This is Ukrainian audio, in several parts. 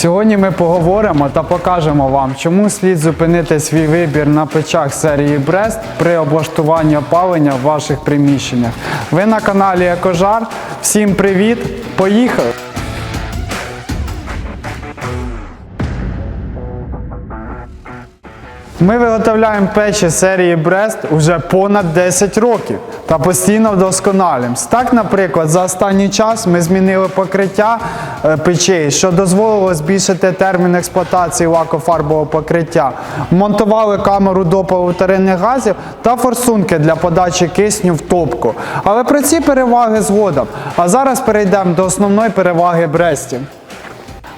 Сьогодні ми поговоримо та покажемо вам, чому слід зупинити свій вибір на печах серії Брест при облаштуванні опалення в ваших приміщеннях. Ви на каналі Екожар. Всім привіт! Поїхали! Ми виготовляємо печі серії Брест уже понад 10 років та постійно вдосконалюємось. Так, наприклад, за останній час ми змінили покриття е, печей, що дозволило збільшити термін експлуатації лакофарбового покриття. Монтували камеру допалу вторинних газів та форсунки для подачі кисню в топку. Але про ці переваги згодом. А зараз перейдемо до основної переваги Брестів.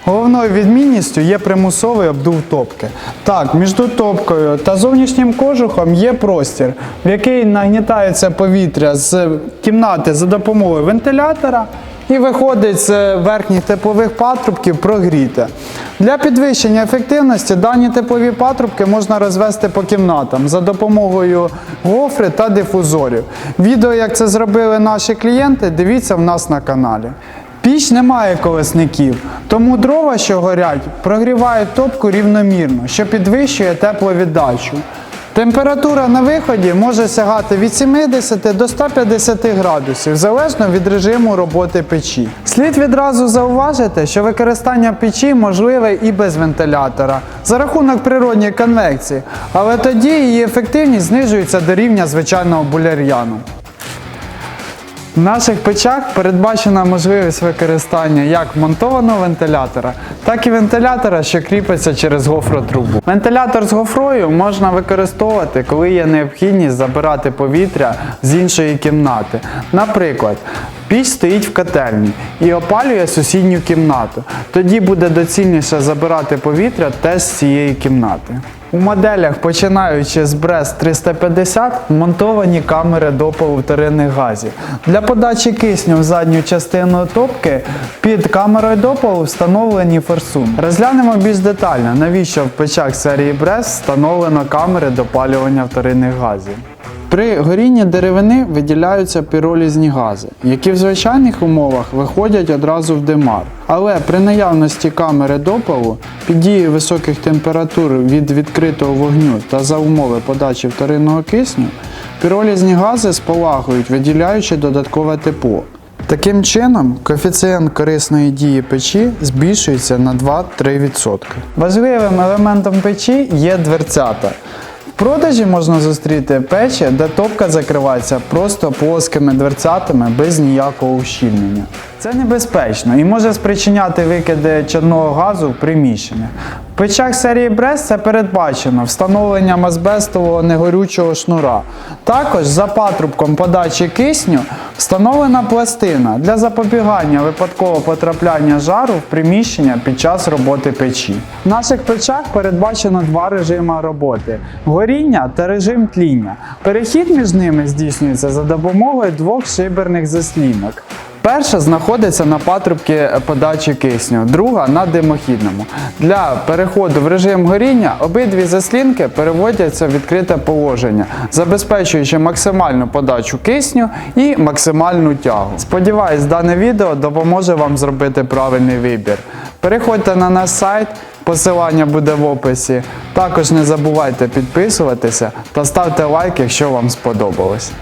Головною відмінністю є примусовий обдув топки. Так, між топкою та зовнішнім кожухом є простір, в який нагнітається повітря з кімнати за допомогою вентилятора і виходить з верхніх теплових патрубків прогріте. Для підвищення ефективності дані теплові патрубки можна розвести по кімнатам за допомогою гофри та дифузорів. Відео, як це зробили наші клієнти, дивіться в нас на каналі. Піч не має колесників, тому дрова, що горять, прогрівають топку рівномірно, що підвищує тепловіддачу. Температура на виході може сягати від 70 до 150 градусів, залежно від режиму роботи печі. Слід відразу зауважити, що використання печі можливе і без вентилятора за рахунок природньої конвекції, але тоді її ефективність знижується до рівня звичайного буляр'яну. В наших печах передбачена можливість використання як вмонтованого вентилятора, так і вентилятора, що кріпиться через гофротрубу. Вентилятор з гофрою можна використовувати, коли є необхідність забирати повітря з іншої кімнати. Наприклад, піч стоїть в котельні і опалює сусідню кімнату. Тоді буде доцільніше забирати повітря теж з цієї кімнати. У моделях, починаючи з брес 350, вмонтовані камери допалу вторинних газів. Для подачі кисню в задню частину топки під камерою допалу встановлені форсунки. Розглянемо більш детально, навіщо в печах серії брес встановлено камери допалювання вторинних газів. При горінні деревини виділяються піролізні гази, які в звичайних умовах виходять одразу в димар. Але при наявності камери допалу під дією високих температур від відкритого вогню та за умови подачі вторинного кисню, піролізні гази спалагують, виділяючи додаткове тепло. Таким чином, коефіцієнт корисної дії печі збільшується на 2-3%. Важливим елементом печі є дверцята. Продажі можна зустріти печі, де топка закривається просто плоскими дверцятами без ніякого ущільнення. Це небезпечно і може спричиняти викиди чадного газу в приміщеннях. В печах серії Брест це передбачено встановленням азбестового негорючого шнура. Також за патрубком подачі кисню встановлена пластина для запобігання випадкового потрапляння жару в приміщення під час роботи печі. В наших печах передбачено два режими роботи: горіння та режим тління. Перехід між ними здійснюється за допомогою двох шиберних заслінок. Перша знаходиться на патрубці подачі кисню, друга на димохідному. Для переходу в режим горіння обидві заслінки переводяться в відкрите положення, забезпечуючи максимальну подачу кисню і максимальну тягу. Сподіваюсь, дане відео допоможе вам зробити правильний вибір. Переходьте на наш сайт, посилання буде в описі. Також не забувайте підписуватися та ставте лайк, якщо вам сподобалось.